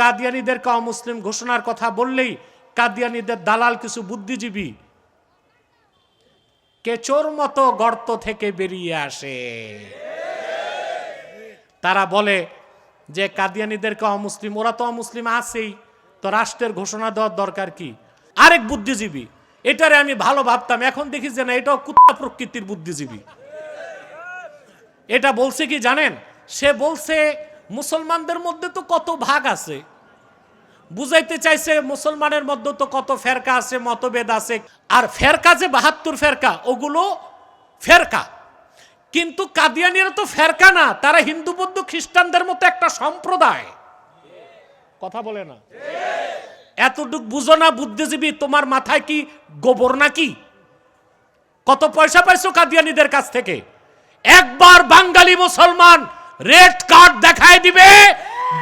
কাদিয়ানিদেরকে অমুসলিম ঘোষণার কথা বললেই কাদিয়ানিদের দালাল কিছু বুদ্ধিজীবী কেচোর মতো গর্ত থেকে বেরিয়ে আসে। তারা বলে যে কাদিয়ানিদেরকে অমুসলিম ওরা তো অমুসলিম আছেই, তো রাষ্ট্রের ঘোষণা দেওয়ার দরকার কি? আরেক বুদ্ধিজীবী, এটারে আমি ভালো ভাবতাম, এখন দেখি যে না, এটাও কুত্তা প্রকৃতির বুদ্ধিজীবী। এটা বলছে কি জানেন? সে বলছে মুসলমানদের মধ্যে তো কত ভাগ আছে? বুঝাইতে চাইছে মুসলমানের মধ্যে তো কত ফেরকা আছে, মতভেদ আছে। আর ফেরকা যে বাহাত্তর ফেরকা, ওগুলো ফেরকা। কিন্তু কাদিয়ানিরা তো ফেরকা না, তারা হিন্দু, বৌদ্ধ, খ্রিস্টানদের মতো একটা সম্প্রদায়। কথা বলে না? এতটুক বুঝো না বুদ্ধিজীবী, তোমার মাথায় কি গোবর নাকি? কত পয়সা পাইছো কাদিয়ানিদের কাছ থেকে? একবার বাঙালি মুসলমান রেড কার্ড দেখায় দিবে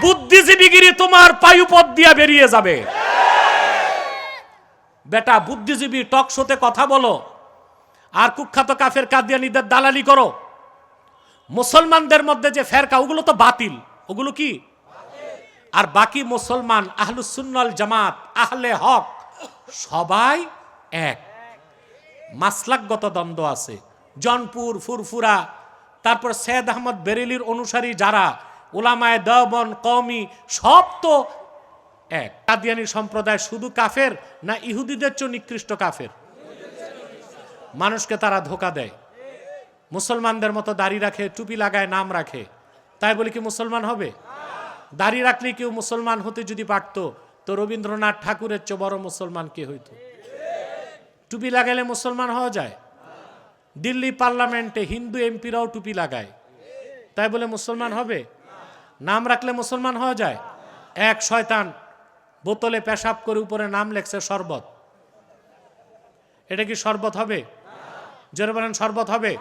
বুদ্ধিজীবীগিরি তোমার পায়ুপথ দিয়া বেরিয়ে যাবে। বেটা, বুদ্ধিজীবী টক শোতে কথা বলো, আর কুখ্যাত কাফের কাদিয়ানিদের দালালি করো। মুসলমানদের মধ্যে যে ফেরকা, ওগুলো তো বাতিল। ওগুলো কি? আর বাকি মুসলমান আহলুসুন্নাল জামাত, আহলে হক, সবাই এক। মাসলাকগত দ্বন্দ্ব আছে। জনপুর, ফুরফুরা তারপর সৈয়দ আহমদ বেরেলির অনুসারী যারা ওলামায় দেওবন কওমি, সব তো এক। কাদিয়ানি সম্প্রদায় শুধু কাফের না ইহুদিদের চেয়ে নিকৃষ্ট কাফের? মানুষকে তারা ধোকা দেয়। মুসলমানদের মতো দাড়ি রাখে, টুপি লাগায়, নাম রাখে। তাই বলে কি মুসলমান হবে? দাড়ি রাখলে কেউ মুসলমান হতে যদি পারতো, তো রবীন্দ্রনাথ ঠাকুরের চেয়ে বড় মুসলমান কে হইতো? টুপি লাগাইলে মুসলমান হওয়া যায়? দিল্লি পার্লামেন্টে হিন্দু এমপিরাও টুপি লাগায়। তাই বলে মুসলমান হবে? নাম রাখলে মুসলমান হওয়া যায়? এক শয়তান বোতলে পেশাব করে উপরে নাম লেখছে শরবত। এটা কি শরবত হবে? জোরে বলেন, শরবত হবে?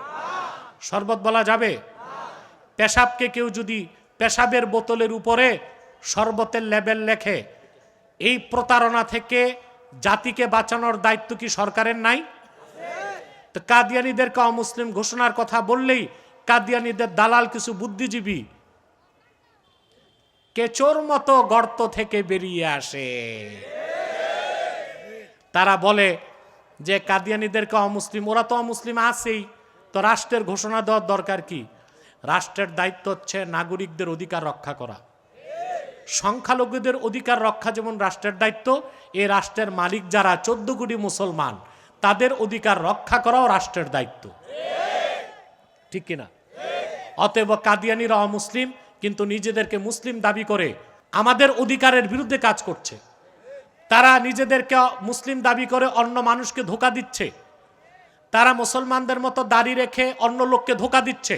শরবত বলা যাবে? পেশাবকে কেউ যদি পেশাবের বোতলের উপরে শরবতের লেবেল লেখে, এই প্রতারণা থেকে জাতিকে বাঁচানোর দায়িত্ব কি সরকারের নাই? তো কাদিয়ানিদেরকে অমুসলিম ঘোষণার কথা বললেই কাদিয়ানিদের দালাল কিছু বুদ্ধিজীবী কেচোর মতো গর্ত থেকে বেরিয়ে আসে। তারা বলে যে কাদিয়ানিদেরকে অমুসলিম ওরা তো অমুসলিম আছেই, তো রাষ্ট্রের ঘোষণা দেওয়ার দরকার কি? রাষ্ট্রের দায়িত্ব হচ্ছে নাগরিকদের অধিকার রক্ষা করা। সংখ্যালঘুদের অধিকার রক্ষা যেমন রাষ্ট্রের দায়িত্ব, এ রাষ্ট্রের মালিক যারা, চোদ্দ কোটি মুসলমান। তাদের অধিকার রক্ষা করাও রাষ্ট্রের দায়িত্ব। ঠিক কিনা? অতএব কাদিয়ানিরা অমুসলিম কিন্তু নিজেদেরকে মুসলিম দাবি করে আমাদের অধিকারের বিরুদ্ধে কাজ করছে। তারা নিজেদেরকে মুসলিম দাবি করে অন্য মানুষকে ধোকা দিচ্ছে। তারা মুসলমানদের মতো দাড়ি রেখে অন্য লোককে ধোকা দিচ্ছে।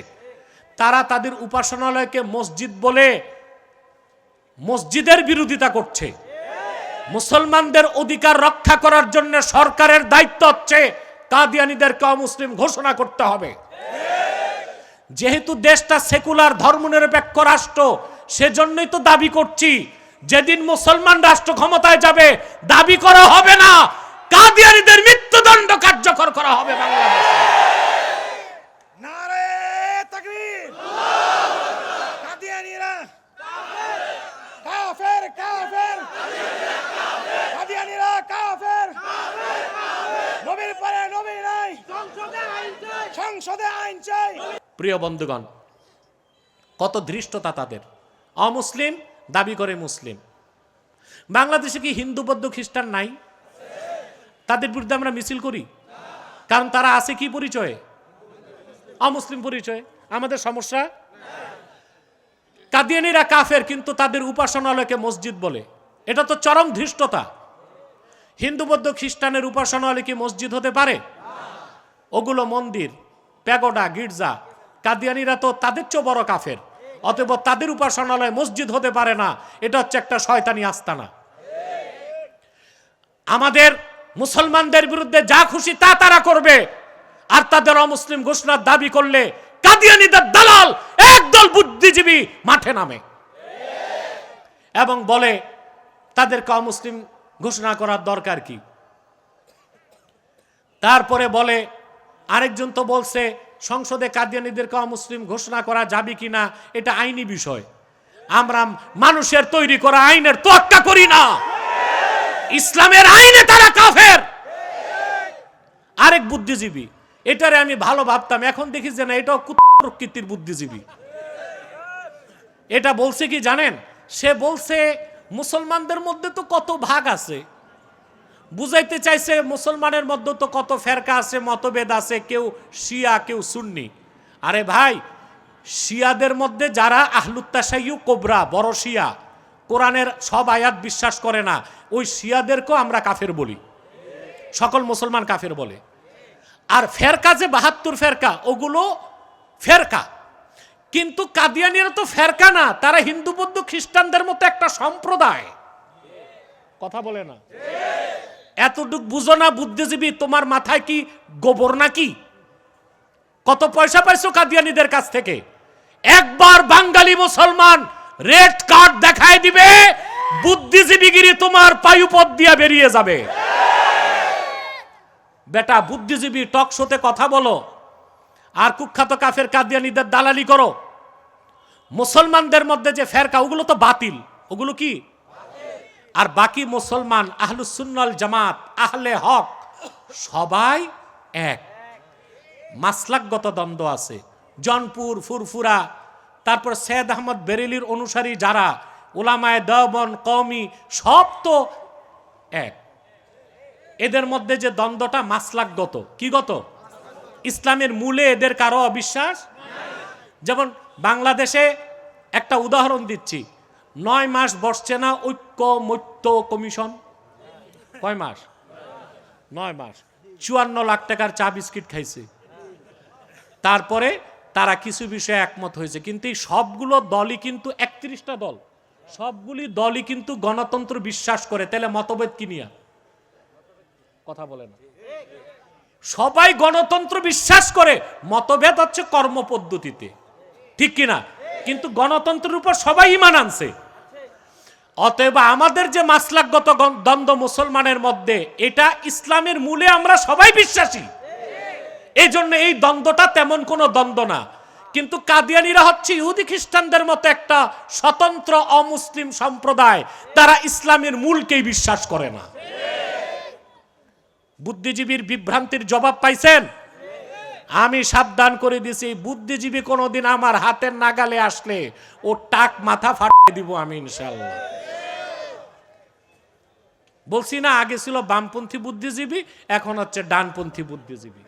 তারা তাদের উপাসনালয়কে মসজিদ বলে মসজিদের বিরোধিতা করছে। মুসলমানদের অধিকার রক্ষা করার জন্য সরকারের দায়িত্ব হচ্ছে কাদিয়ানিদেরকে অমুসলিম ঘোষণা করতে হবে। যেহেতু দেশটা সেকুলার, ধর্মনিরপেক্ষ রাষ্ট্র, সেজন্যই তো দাবি করছি, যেদিন মুসলমান রাষ্ট্র ক্ষমতায় যাবে, দাবি করা হবে না। কাদিয়ানিদের মৃত্যুদণ্ড কার্যকর করা হবে বাংলাদেশে নারে তাকবীর কাদিয়ানিরা কাফের কাফের কাদিয়ানিরা কাফের নবীর পরে নবী নাই সংসদে আইন চাই প্রিয় বন্ধুগণ, কত ধৃষ্টতা তাদের। অমুসলিম দাবি করে মুসলিম। বাংলাদেশে কি হিন্দু, বৌদ্ধ, খ্রিস্টান নাই? তাদের বিরুদ্ধে আমরা মিছিল করি? কারণ তারা আছে কি পরিচয়ে? অমুসলিম পরিচয়। আমাদের সমস্যা? কাদিয়ানিরা কাফের, কিন্তু তাদের উপাসনালয়কে মসজিদ বলে। এটা তো চরম ধৃষ্টতা। হিন্দু, বৌদ্ধ, খ্রিস্টানের উপাসনালয় কি মসজিদ হতে পারে? ওগুলো মন্দির, প্যাগোডা, গির্জা কাদিয়ানিরা তো তাদের চেয়েও বড় কাফের। অতএব তাদের উপাসনালয় মসজিদ হতে পারে না। এটা হচ্ছে একটা শয়তানি আস্তানা। আমাদের মুসলমানদের বিরুদ্ধে যা খুশি তা তারা করবে। আর তাদের অমুসলিম ঘোষণার দাবি করলে কাদিয়ানিদের দালাল একদল বুদ্ধিজীবী মাঠে নামে। এবং বলে, তাদেরকে অমুসলিম ঘোষণা করার দরকার কি? তারপরে বলে, আরেকজন তো বলছে সংসদে কাদিয়ানিদেরকে অমুসলিম ঘোষণা করা যাবে কিনা, এটা আইনি বিষয়। আমরা মানুষের তৈরি করা আইনের তোয়াক্কা করি না। ইসলামের আইনে তারা কাফের। আরেক বুদ্ধিজীবী, এটারে আমি ভালো ভাবতাম, এখন দেখি যে না, এটাও প্রকৃতির বুদ্ধিজীবী। এটা বলছে কি জানেন? সে বলছে, মুসলমানদের মধ্যে তো কত ভাগ আছে। বুঝাইতে চাইছে, মুসলমানের মধ্যে তো কত ফেরকা আছে, মতভেদ আছে, কেউ শিয়া, কেউ সুন্নি। আরে ভাই, শিয়াদের মধ্যে যারা আহলুত্তাসাইয়ু কোবরা, বড় শিয়া, কোরআনের সব আয়াত বিশ্বাস করে না, ওই শিয়াদেরকেও আমরা কাফের বলি। সকল মুসলমান কাফের বলে। আর ফেরকা যে বাহাত্তর ফেরকা, ওগুলো ফেরকা। কিন্তু কাদিয়ানিরা তো ফেরকা না, তারা হিন্দু, বৌদ্ধ, খ্রিস্টানদের মতো একটা সম্প্রদায়। কথা বলে না? এতটুক বুঝো না, বুদ্ধিজীবী, তোমার মাথায় কি গোবর নাকি? কত পয়সা পাইছো কাদিয়ানিদের কাছ থেকে? একবার বাঙালি মুসলমান রেড কার্ড দেখায় দিবে, বুদ্ধিজীবীগিরি তোমার পায়ুপথ দিয়া বেরিয়ে যাবে। বেটা, বুদ্ধিজীবী টক শোতে কথা বলো, আর কুখ্যাত কাফের কাদিয়ানিদের দালালি করো। মুসলমানদের মধ্যে যে ফেরকা, ওগুলো তো বাতিল। ওগুলো কি? আর বাকি মুসলমান আহলুসুন্নাল জামাত, আহলে হক, সবাই এক। মাসলাকগত দ্বন্দ্ব আছে। জনপুর, ফুরফুরা, তারপর সৈয়দ আহমদ বেরেলির অনুসারী যারা ওলামায় দেওবন কওমি, সব তো এক। এদের মধ্যে যে দ্বন্দ্বটা মাসলাকগত, কি গত? ইসলামের মূলে এদের কারও অবিশ্বাস? যেমন বাংলাদেশে একটা উদাহরণ দিচ্ছি। নয় মাস বসছে না ঐক্য মৈত্য কমিশন? কয় মাস? নয় মাস। চুয়ান্ন লাখ টাকার চা বিস্কিট খাইছে। তারপরে তারা কিছু বিষয়ে একমত হয়েছে। কিন্তু এই সবগুলো দলই কিন্তু একত্রিশটা দল। সবগুলি দলই কিন্তু গণতন্ত্র বিশ্বাস করে। তাহলে মতভেদ কি নিয়া? কথা বলে না। সবাই গণতন্ত্র বিশ্বাস করে। মতভেদ হচ্ছে কর্মপদ্ধতিতে। ঠিক কিনা? কিন্তু গণতন্ত্রের উপর সবাই ইমান আনছে। অতএব আমাদের যে মাসলাকগত দ্বন্দ্ব মুসলমানের মধ্যে, এটা ইসলামের মূলে আমরা সবাই বিশ্বাসী। এই জন্য এই দ্বন্দ্বটা তেমন কোনো দ্বন্দ্ব না। কিন্তু কাদিয়ানিরা হচ্ছে ইহুদি খ্রিস্টানদের মতো একটা স্বতন্ত্র অমুসলিম সম্প্রদায়, তারা ইসলামের মূলকেই বিশ্বাস করে না। বুদ্ধিজীবীর বিভ্রান্তির জবাব পাইছেন? আমি সাবধান করে দিছি। বুদ্ধিজীবী কোনোদিন আমার হাতের নাগালে আসলে ও টাক মাথা ফাটিয়ে দিব আমি ইনশাল্লাহ বলছি না, আগে ছিল বামপন্থী বুদ্ধিজীবী, এখন হচ্ছে ডানপন্থী বুদ্ধিজীবী।